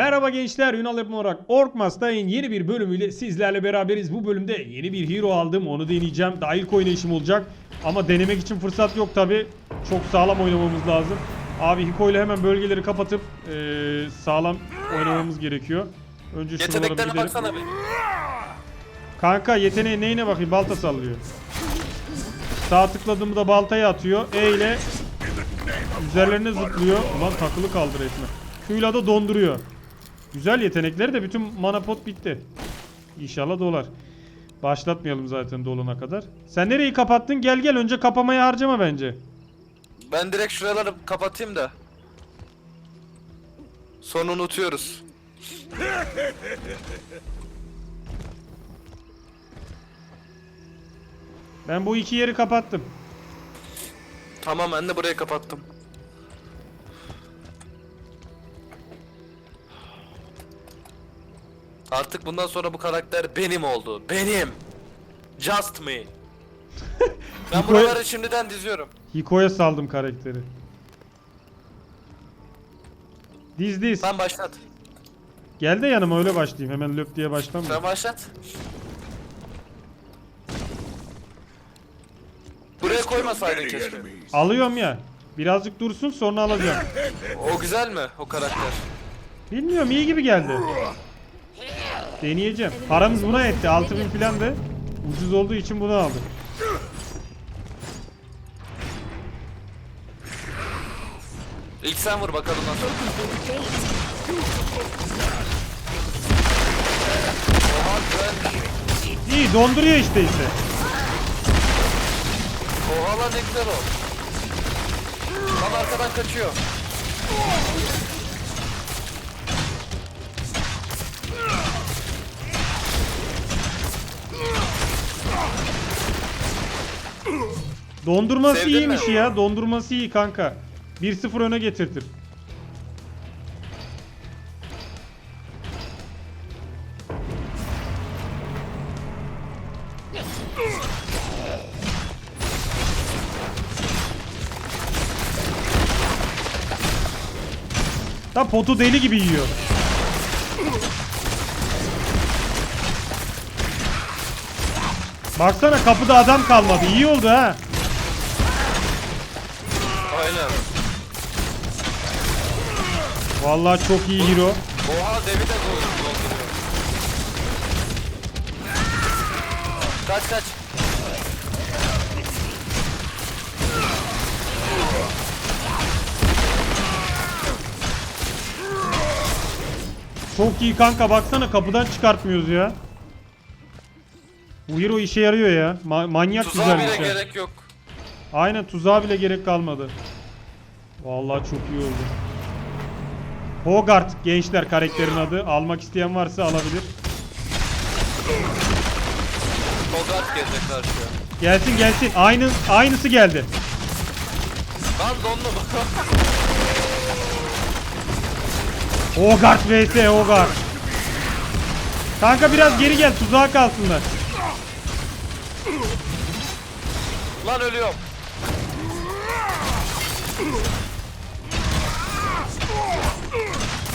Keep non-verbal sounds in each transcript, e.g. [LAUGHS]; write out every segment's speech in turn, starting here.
Merhaba gençler, Ünal yapım olarak Orkmastay'ın yeni bir bölümüyle sizlerle beraberiz. Bu bölümde yeni bir hero aldım, onu deneyeceğim. Daha ilk oynayışım olacak. Ama denemek için fırsat yok tabi. Çok sağlam oynamamız lazım. Abi Hiko ile hemen bölgeleri kapatıp eee, sağlam oynamamız gerekiyor. Önce şuralara bir gidelim. baksana bir. Kanka yeteneği neyine bakayım? Balta sallıyor. Sağ tıkladığımda baltayı atıyor. E ile üzerlerine zıplıyor. Ulan takılı kaldı resmen. Q'yla da donduruyor. Güzel yetenekleri de bütün mana pot bitti. İnşallah dolar. Başlatmayalım zaten dolana kadar. Sen nereyi kapattın? Gel gel önce kapamaya harcama bence. Ben direkt şuraları kapatayım da. Sonra unutuyoruz. Ben bu iki yeri kapattım. Tamam ben de burayı kapattım. Artık bundan sonra bu karakter benim oldu. Benim. Just me. [LAUGHS] ben Hikoye- buraları şimdiden diziyorum. Hiko'ya saldım karakteri. Diz diz. Sen başlat. Gel de yanıma öyle başlayayım. Hemen löp diye başlama. Sen başlat. Buraya koymasaydın keşke. Alıyorum ya. Birazcık dursun sonra alacağım. O güzel mi o karakter? Bilmiyorum iyi gibi geldi. Deneyeceğim. Paramız buna etti. 6000 falan da ucuz olduğu için bunu aldık. İlk sen vur bakalım nasıl. İyi donduruyor işte işte. Oha lan ne güzel o. Tam arkadan kaçıyor. Dondurması Sevdin iyiymiş mi? ya. Dondurması iyi kanka. 1-0 öne getirtir. Da potu deli gibi yiyor. Baksana kapıda adam kalmadı. İyi oldu ha. Aynen. Vallahi çok iyi hero. Oha devi de dolduruyor. Kaç kaç. Çok iyi kanka baksana kapıdan çıkartmıyoruz ya. Bu hero işe yarıyor ya. Ma- manyak Tuzağa bile güzelmiş ya. gerek yok. Aynen tuzağa bile gerek kalmadı. Vallahi çok iyi oldu. Hogarth gençler karakterin adı. Almak isteyen varsa alabilir. Hogarth gelecek karşıya. Gelsin gelsin. Aynı aynısı geldi. Lan donlu Hogarth [LAUGHS] vs Hogarth. Kanka biraz geri gel tuzağa kalsınlar. Lan ölüyorum.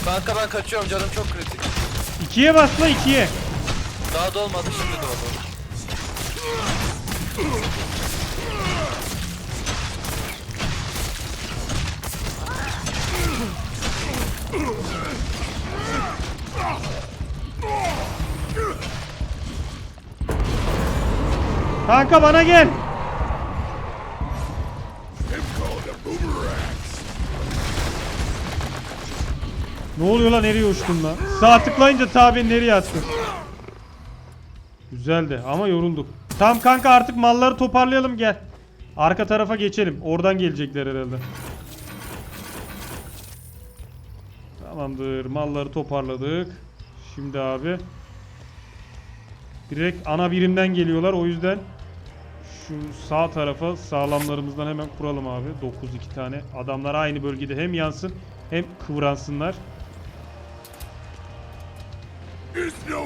Kanka ben kaçıyorum canım çok kritik. İkiye basla ikiye. Daha dolmadı şimdi doldu. Kanka bana gel. Ne oluyor lan nereye uçtun lan? Sağ tıklayınca tabi nereye attın? Güzeldi ama yorulduk. Tamam kanka artık malları toparlayalım gel. Arka tarafa geçelim. Oradan gelecekler herhalde. Tamamdır. Malları toparladık. Şimdi abi. Direkt ana birimden geliyorlar. O yüzden şu sağ tarafa sağlamlarımızdan hemen kuralım abi. 9-2 tane. Adamlar aynı bölgede hem yansın hem kıvransınlar.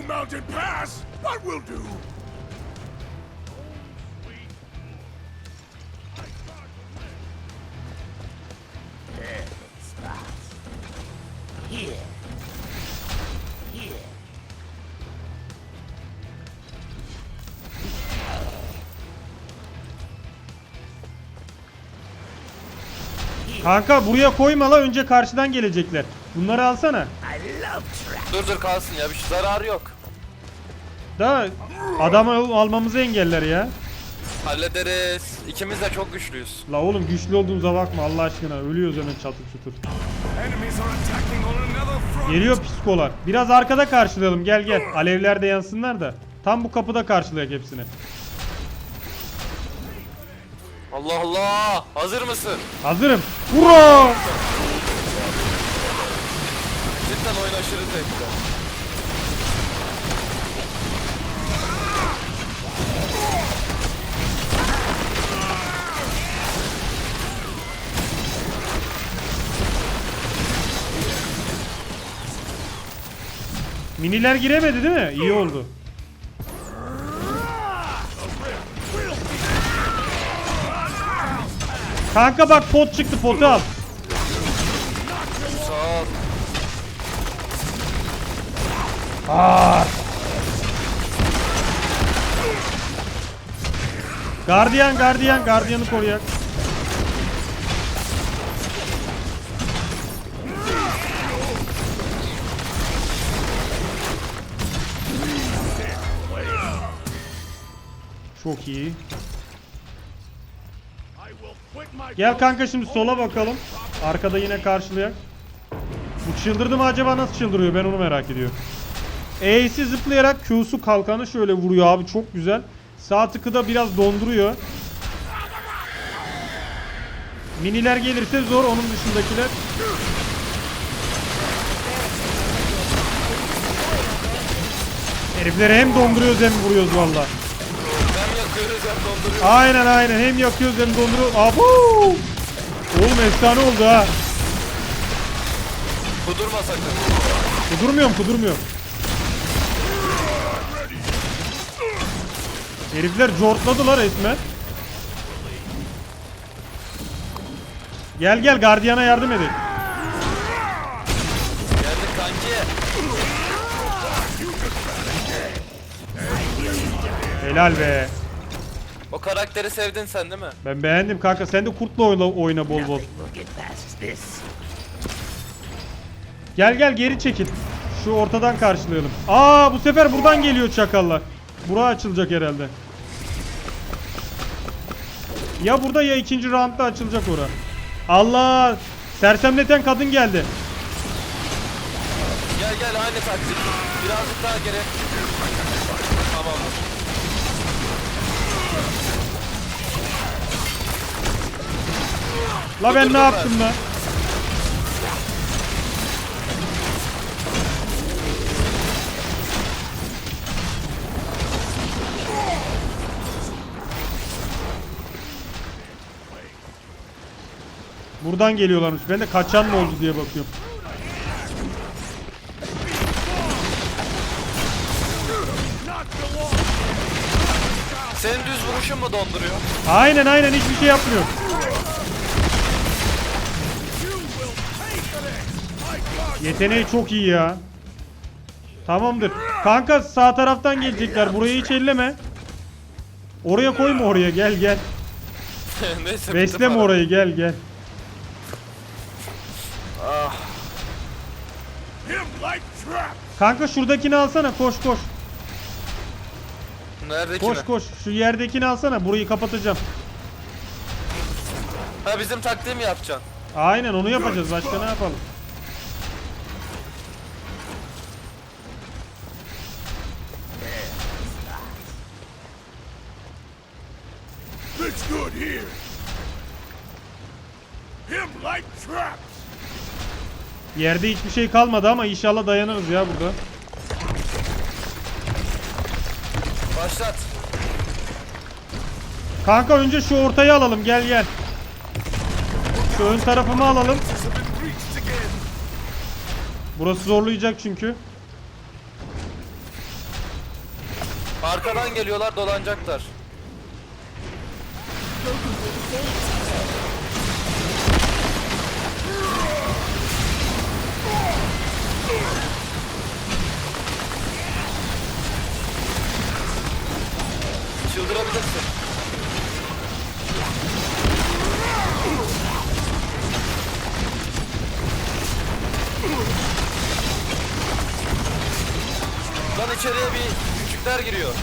mountain pass, but will do. Kanka buraya koyma la önce karşıdan gelecekler. Bunları alsana. Dur dur kalsın ya bir şey zararı yok. Da adamı almamızı engeller ya. Hallederiz. İkimiz de çok güçlüyüz. La oğlum güçlü olduğumuza bakma Allah aşkına. Ölüyoruz hemen çatır çutur. Geliyor psikolar. Biraz arkada karşılayalım. Gel gel. Alevler de yansınlar da. Tam bu kapıda karşılayak hepsini. Allah Allah. Hazır mısın? Hazırım. Hurra! Cidden oyun aşırı zevkli. Miniler giremedi değil mi? İyi oldu. Kanka bak pot çıktı potu al. Sağ ol. Gardiyan gardiyan gardiyanı koruyak. Çok iyi. Gel kanka şimdi sola bakalım. Arkada yine karşılayak. Bu çıldırdı mı acaba nasıl çıldırıyor ben onu merak ediyorum. E'si zıplayarak Q'su kalkanı şöyle vuruyor abi çok güzel. Sağ tıkı da biraz donduruyor. Miniler gelirse zor onun dışındakiler. Herifleri hem donduruyoruz hem vuruyoruz valla. Aynen aynen hem yakıyoruz hem donduruyoruz. Abo! Oğlum efsane oldu ha. Kudurma sakın. Kudurmuyorum kudurmuyorum. Herifler cortladılar resmen. Gel gel gardiyana yardım edin. Geldik kanki. Helal be. O karakteri sevdin sen değil mi? Ben beğendim kanka. Sen de kurtla oyna, oyna bol bol. Gel gel geri çekil. Şu ortadan karşılayalım. Aa bu sefer buradan geliyor çakallar. Bura açılacak herhalde. Ya burada ya ikinci roundda açılacak ora. Allah! Sersemleten kadın geldi. Gel gel aynı taktik. Birazcık daha geri. La ben ne yaptım lan? Buradan geliyorlarmış. Ben de kaçan mı oldu diye bakıyorum. Senin düz vuruşun mu donduruyor? Aynen aynen hiçbir şey yapmıyor. Yeteneği çok iyi ya. Tamamdır. Kanka sağ taraftan gelecekler. Burayı hiç elleme. Oraya koyma oraya. Gel gel. [LAUGHS] Neyse. Besleme orayı. Gel gel. Ah. Kanka şuradakini alsana. Koş koş. Neredeki Koş mi? koş. Şu yerdekini alsana. Burayı kapatacağım. Ha bizim taktiğimi yapacaksın. Aynen onu yapacağız. Başka ne yapalım? Yerde hiçbir şey kalmadı ama inşallah dayanırız ya burada. Başlat. Kanka önce şu ortayı alalım. Gel gel. Şu ön tarafımı alalım. Burası zorlayacak çünkü. Arkadan geliyorlar dolanacaklar. Öldürebilirsin. Lan içeriye bir küçükler giriyor.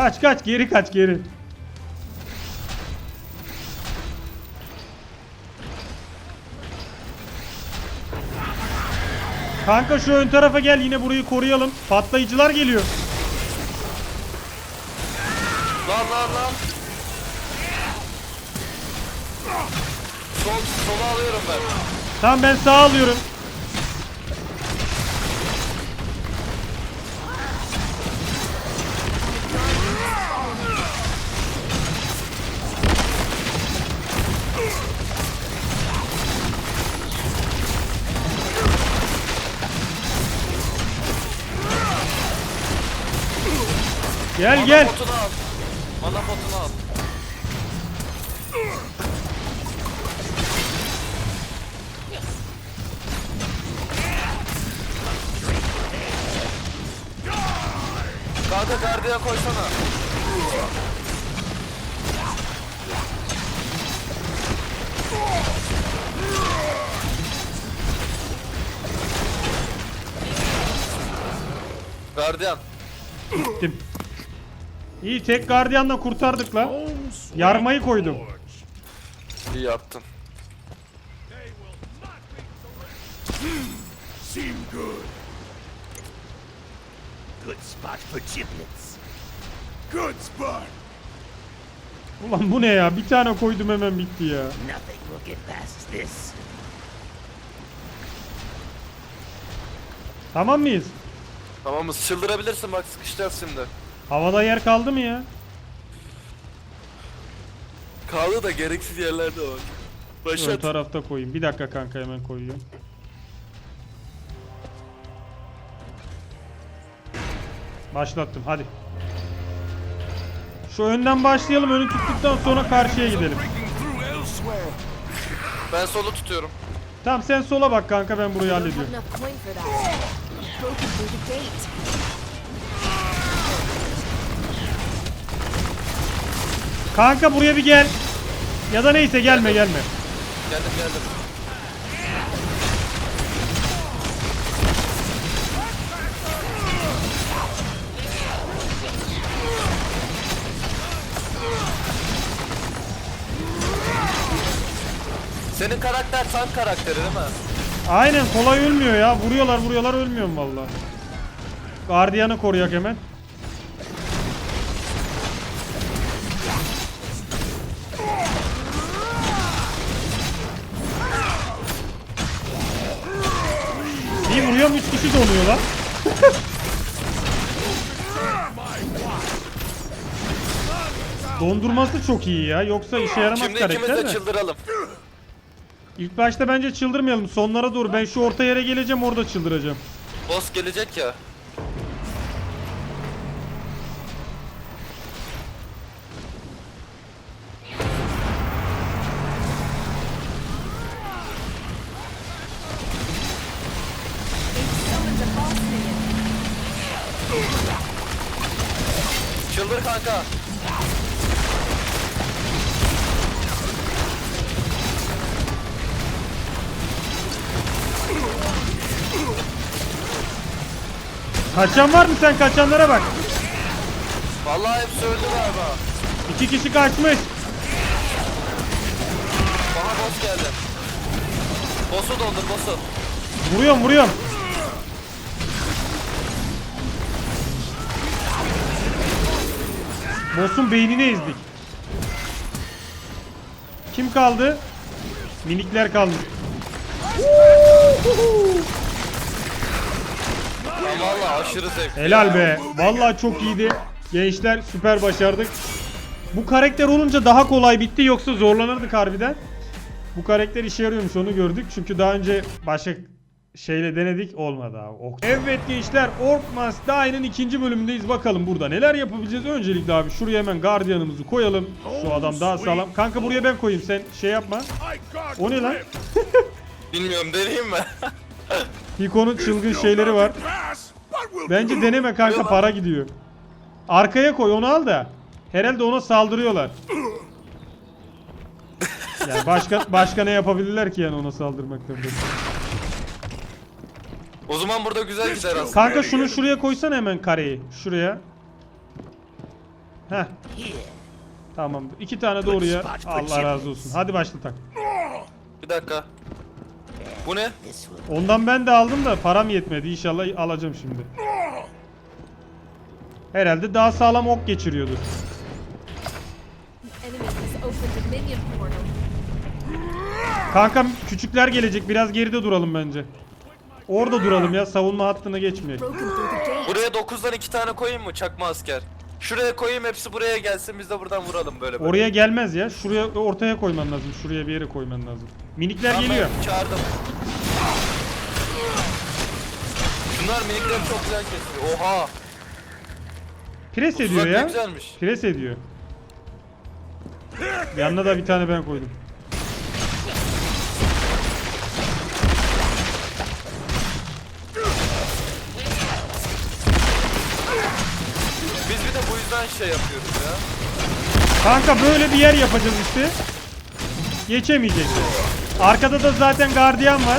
Kaç kaç geri kaç geri. Kanka şu ön tarafa gel yine burayı koruyalım. Patlayıcılar geliyor. Lan lan lan. Sol, sola alıyorum ben. Tamam ben sağ alıyorum. Gel Mana gel. İyi tek gardiyanla kurtardık la. Yarmayı koydum. İyi yaptın. Seem good. Good spot for giblets. Good spot. Ulan bu ne ya? Bir tane koydum hemen bitti ya. Nothing will get past this. Tamam mıyız? Tamamız çıldırabilirsin bak sıkışacağız şimdi. Havada yer kaldı mı ya? Kaldı da gereksiz yerlerde var. Ön Başlat. tarafta koyayım. Bir dakika kanka hemen koyuyorum. Başlattım hadi. Şu önden başlayalım. Önü tuttuktan sonra karşıya gidelim. Ben solu tutuyorum. Tamam sen sola bak kanka ben burayı hallediyorum. Kanka buraya bir gel. Ya da neyse gelme gelme. Geldim geldim. Senin karakter tank karakteri değil mi? Aynen kolay ölmüyor ya. Vuruyorlar vuruyorlar ölmüyorum valla. Gardiyanı koruyak hemen. Vuruyorum 3 kişi donuyor lan. Dondurması çok iyi ya. Yoksa işe yaramaz Şimdi ikimiz karakter de de. çıldıralım. İlk başta bence çıldırmayalım. Sonlara doğru ben şu orta yere geleceğim orada çıldıracağım. Boss gelecek ya. Kaçan var mı sen kaçanlara bak. Vallahi hepsi öldü galiba. İki kişi kaçmış. Bana boss geldi. Boss'u doldur boss'u. Vuruyorum vuruyorum. Boss'un beynini ezdik. Kim kaldı? Minikler kaldı. Ben vallahi aşırı zevkli. Helal be. Vallahi çok iyiydi. Gençler süper başardık. Bu karakter olunca daha kolay bitti yoksa zorlanırdık harbiden. Bu karakter işe yarıyormuş onu gördük. Çünkü daha önce başka şeyle denedik olmadı abi. Ok. Evet gençler Orc Must Die'nin ikinci bölümündeyiz. Bakalım burada neler yapabileceğiz. Öncelikle abi şuraya hemen gardiyanımızı koyalım. Şu adam daha sağlam. Kanka buraya ben koyayım sen şey yapma. O ne lan? [LAUGHS] Bilmiyorum deneyeyim mi? [LAUGHS] Hiko'nun çılgın şeyleri var. Bence deneme kanka para gidiyor. Arkaya koy onu al da. Herhalde ona saldırıyorlar. Yani başka başka ne yapabilirler ki yani ona saldırmaktan. O zaman burada güzel gider aslında. Kanka şunu şuraya koysan hemen kareyi. Şuraya. Heh. Tamam. İki tane de oraya. Allah razı olsun. Hadi başla tak. Bir dakika. Bu ne? Ondan ben de aldım da param yetmedi. İnşallah alacağım şimdi. Herhalde daha sağlam ok geçiriyordur. The enemy has opened a minion portal. Kanka küçükler gelecek. Biraz geride duralım bence. Orada duralım ya. Savunma hattına geçmeyelim. Buraya 9'dan 2 tane koyayım mı çakma asker? Şuraya koyayım hepsi buraya gelsin biz de buradan vuralım böyle böyle. Oraya gelmez ya. Şuraya ortaya koyman lazım. Şuraya bir yere koyman lazım. Minikler Tamam, geliyor. Çağırdım. Şunlar minikleri çok güzel kesiyor. Oha. Pres ediyor tuzak ne ya. güzelmiş. Pres ediyor. Yanına da bir tane ben koydum. Yüzden şey yapıyoruz ya. Kanka böyle bir yer yapacağız işte. Geçemeyecekler. Arkada da zaten gardiyan var.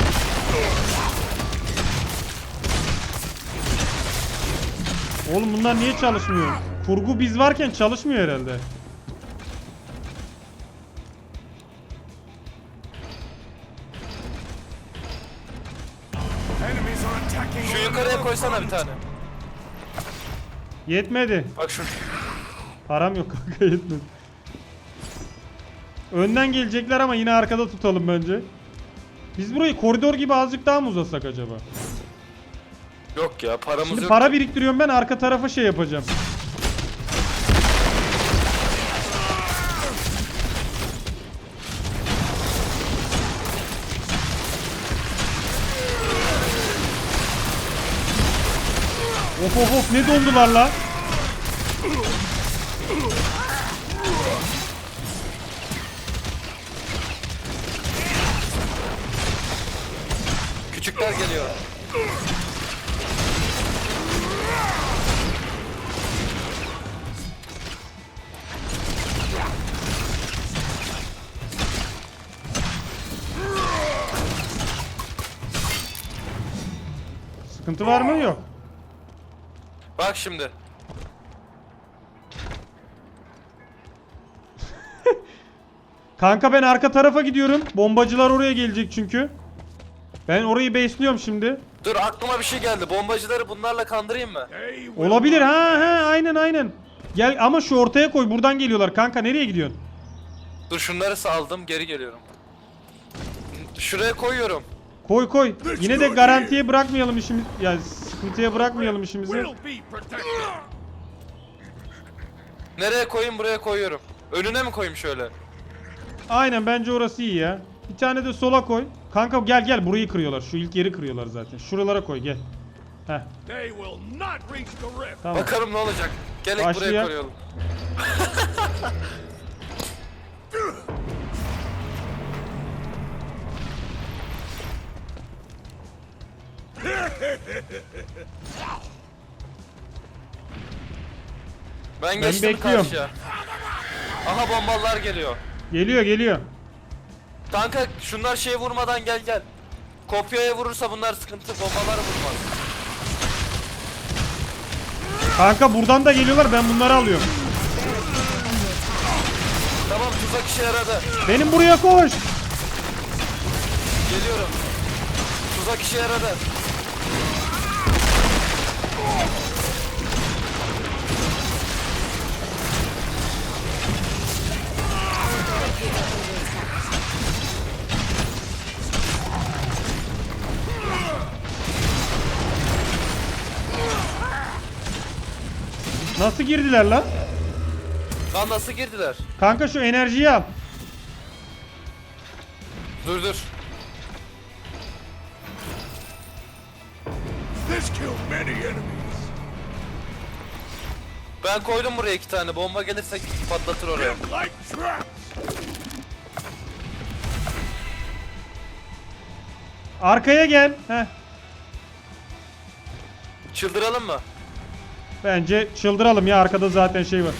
Oğlum bunlar niye çalışmıyor? Kurgu biz varken çalışmıyor herhalde. Şu yukarıya koysana bir tane. Yetmedi. Bak şu. Param yok kanka yetmedi. Önden gelecekler ama yine arkada tutalım bence. Biz burayı koridor gibi azıcık daha mı uzasak acaba? Yok ya paramız Şimdi yok. para biriktiriyorum ben arka tarafa şey yapacağım. Of of of ne dondular la? Küçükler geliyor. Sıkıntı var mı? Yok. Bak şimdi. [LAUGHS] Kanka ben arka tarafa gidiyorum. Bombacılar oraya gelecek çünkü. Ben orayı besliyorum şimdi. Dur aklıma bir şey geldi. Bombacıları bunlarla kandırayım mı? Olabilir ha ha aynen aynen. Gel ama şu ortaya koy buradan geliyorlar kanka nereye gidiyorsun? Dur şunları saldım geri geliyorum. Şuraya koyuyorum. Koy koy. Yine de garantiye bırakmayalım işimiz. Ya sıkıntıya bırakmayalım işimizi. Nereye koyayım buraya koyuyorum. Önüne mi koyayım şöyle? Aynen bence orası iyi ya. Bir tane de sola koy. Kanka gel gel burayı kırıyorlar. Şu ilk yeri kırıyorlar zaten. Şuralara koy gel. Heh tamam. Bakalım ne olacak. Gelek Başlayak. buraya koyalım. [LAUGHS] Ben geçtim bekliyorum. karşıya. Aha bombalar geliyor. Geliyor geliyor. Kanka şunlar şeye vurmadan gel gel. Kopyaya vurursa bunlar sıkıntı. Bombaları vurmaz. Kanka buradan da geliyorlar ben bunları alıyorum. Tamam tuzak işe yaradı. Benim buraya koş. Geliyorum. Tuzak işe yaradı. Nasıl girdiler lan? Lan nasıl girdiler? Kanka şu enerjiyi al. Dur dur. This killed many enemies. Ben koydum buraya iki tane. Bomba gelirse patlatır oraya. Like traps. Arkaya gel. Heh. Çıldıralım mı? Bence çıldıralım ya arkada zaten şey var.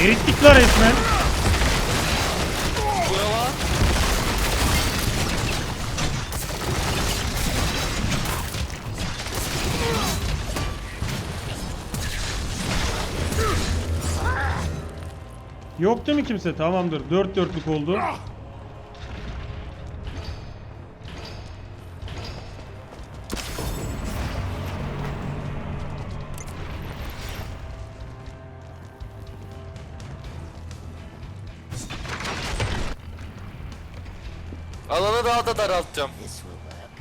Erittik la resmen. Yok değil mi kimse? Tamamdır. Dört dörtlük oldu. Alanı daha da daraltacağım.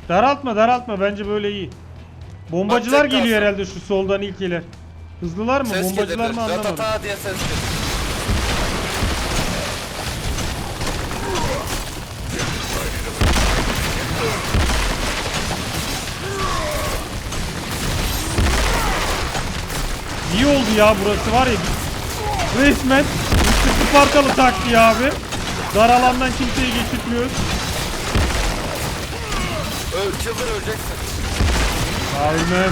Daraltma daraltma bence böyle iyi. Bombacılar Bak, geliyor herhalde şu soldan ilkiler. Hızlılar mı? Ses Bombacılar gelir. mı anlamadım. Ratata diye ses gelir. İyi oldu ya burası var ya. Resmen Mr. Spartalı taktiği abi. Dar alandan kimseyi geçirtmiyoruz. Öl, çıldır öleceksin. Aynen.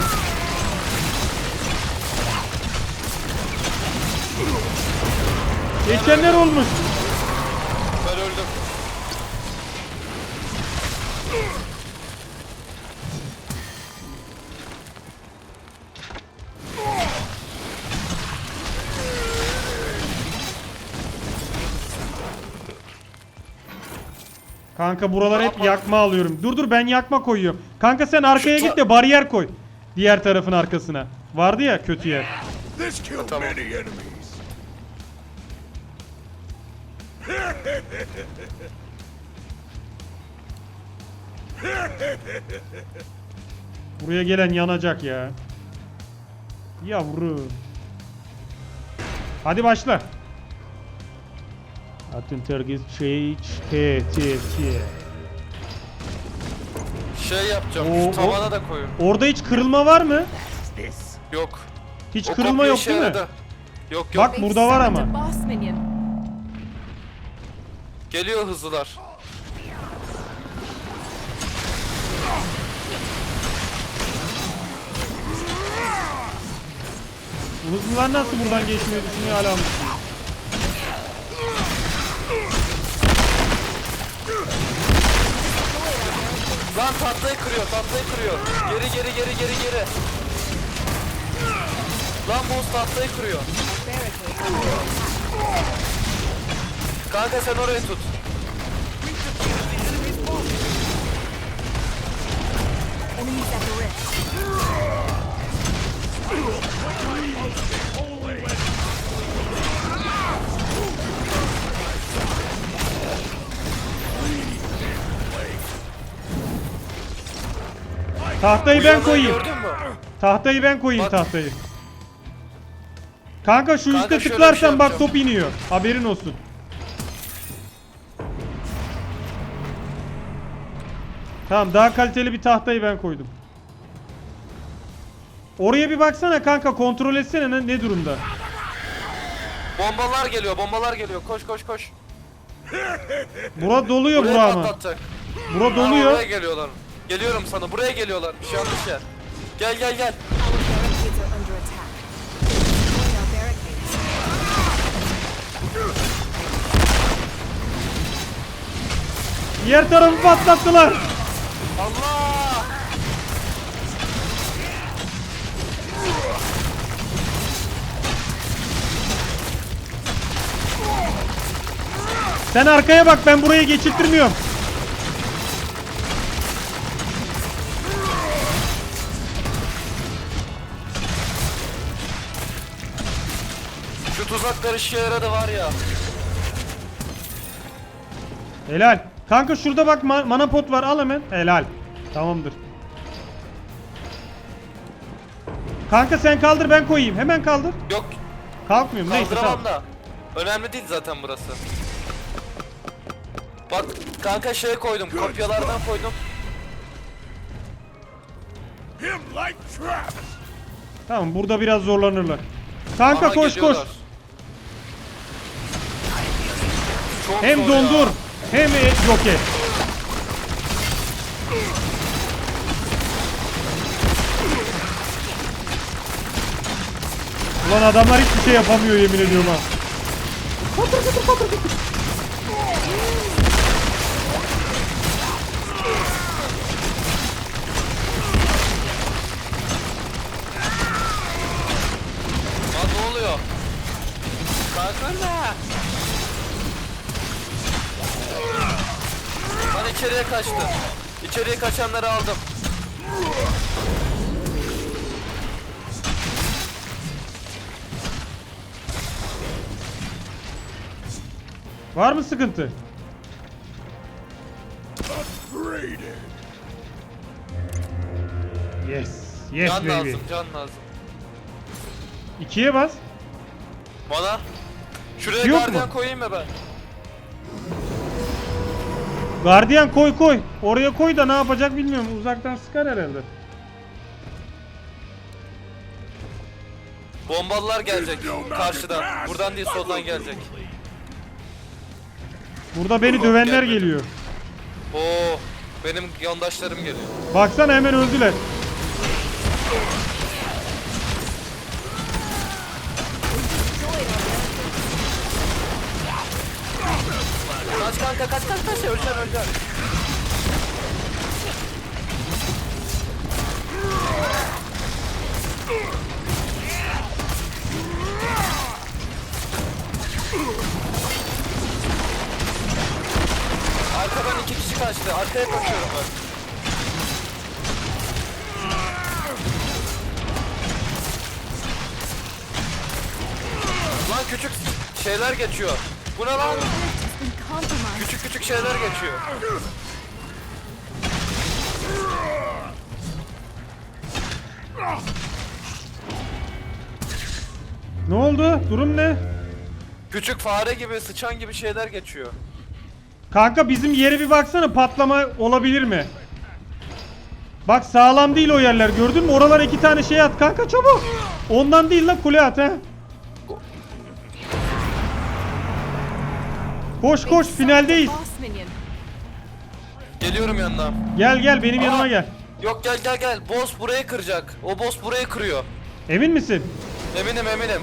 Geçenler olmuş. Kanka buralar hep yakma alıyorum. Dur dur ben yakma koyuyorum. Kanka sen arkaya git de bariyer koy. Diğer tarafın arkasına. Vardı ya kötü yer. Tamam. Buraya gelen yanacak ya. Yavru. Hadi başla. Atın target change T T T. Şey yapacağım. Oo, şu tavana da koyun. Orada hiç kırılma var mı? Yok. Hiç O kırılma kopya yok işe değil mi? yaradı. Yok yok. Bak burada var ama. a boss minion. Geliyor hızlılar. Hızlılar nasıl buradan geçmeyi düşünüyor hala anlaşılmıyor. Lan tahtayı kırıyor, tahtayı kırıyor. Geri geri geri geri geri. Lan boss tahtayı kırıyor. Kanka sen orayı tut. Enemies at the rift. Tahtayı ben koyayım. Gördün mü? Tahtayı ben koyayım Bak. tahtayı. Kanka şu Kanka üstte şöyle bir tıklarsan şey bak yapacağım. top iniyor. Haberin olsun. Tamam daha kaliteli bir tahtayı ben koydum. Oraya bir baksana kanka kontrol etsene ne, ne durumda. Bombalar geliyor, bombalar geliyor. Koş koş koş. Bura doluyor Buraya bura ama. patlatacak. Bura Ha, doluyor. Oraya geliyorlar. Geliyorum sana. Buraya geliyorlar. Bir şey yanlış yer. Gel gel gel. Diğer tarafı patlattılar. Allah! Sen arkaya bak ben burayı geçirtmiyorum. Tuzaklar işe yaradı var ya. Helal. Kanka şurada bak ma- mana pot var al hemen. Helal. Tamamdır. Kanka sen kaldır ben koyayım. Hemen kaldır. Yok Kalkmıyorum neyse tamam. kaldıramam da. Önemli değil zaten burası. Bak kanka şey koydum. Kopyalardan koydum. Tamam burada biraz zorlanırlar. Kanka Ama koş koş. geliyorlar. Çok Hem dondur ya. hem e- yok et. Ulan adamlar hiçbir şey yapamıyor yemin ediyorum ha. Lan ne oluyor? Kalksana. Lan içeriye kaçtı. İçeriye kaçanları aldım. Var mı sıkıntı? Yes. Yes Can baby. lazım, can lazım. İkiye bas. Bana. Şuraya Yok gardiyan mu? koyayım mı ben? Gardiyan koy koy. Oraya koy da ne yapacak bilmiyorum. Uzaktan sıkar herhalde. Bombalılar gelecek karşıdan. Buradan değil soldan gelecek. Burada beni dövenler geliyor. Oo, benim yandaşlarım geliyor. Baksana hemen öldüler. Kanka kaç kaç kaç öleceksin öleceksin. Arkadan iki kişi kaçtı. Arkaya koşuyorum ben. Lan küçük şeyler geçiyor. Bu ne lan? Küçük şeyler geçiyor. Ne oldu? Durum ne? Küçük fare gibi, sıçan gibi şeyler geçiyor. Kanka bizim yere bir baksana patlama olabilir mi? Bak sağlam değil o yerler gördün mü? Oralara iki tane şey at kanka çabuk. Ondan değil la kule at ha. Koş koş finaldeyiz. Minion. Geliyorum yanına. Gel gel benim yanıma gel. Yok gel gel gel. Boss burayı kıracak. O boss burayı kırıyor. Emin misin? Eminim eminim.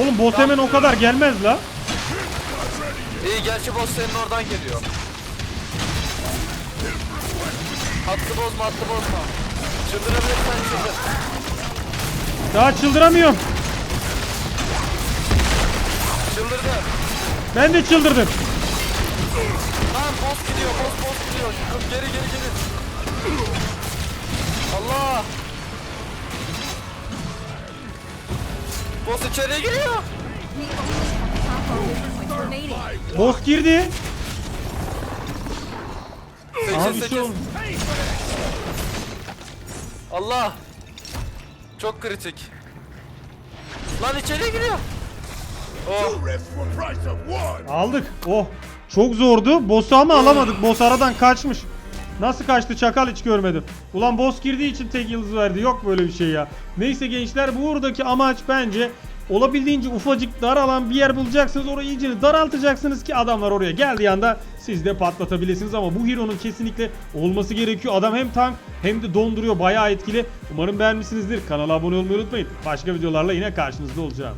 Oğlum boss hemen o kadar gelmez la. İyi gerçi boss senin oradan geliyor. Hattı bozma hattı bozma. Çıldırabilirsen çıldır. Daha çıldıramıyorum. Çıldırdı. Ben de çıldırdım. Lan boss gidiyor boss boss gidiyor. Geri geri geri. Allah. Boss içeriye giriyor. Boss girdi. Abi 88. şey. Allah. Çok kritik. Lan içeriye giriyor. Oh. Aldık. Oh. Çok zordu. Boss'u ama alamadık. Boss aradan kaçmış. Nasıl kaçtı çakal hiç görmedim. Ulan boss girdiği için tek yıldız verdi. Yok böyle bir şey ya. Neyse gençler buradaki amaç bence olabildiğince ufacık dar alan bir yer bulacaksınız. Orayı iyice daraltacaksınız ki adamlar oraya geldiği anda siz de patlatabilirsiniz. Ama bu hero'nun kesinlikle olması gerekiyor. Adam hem tank hem de donduruyor. Bayağı etkili. Umarım beğenmişsinizdir. Kanala abone olmayı unutmayın. Başka videolarla yine karşınızda olacağım.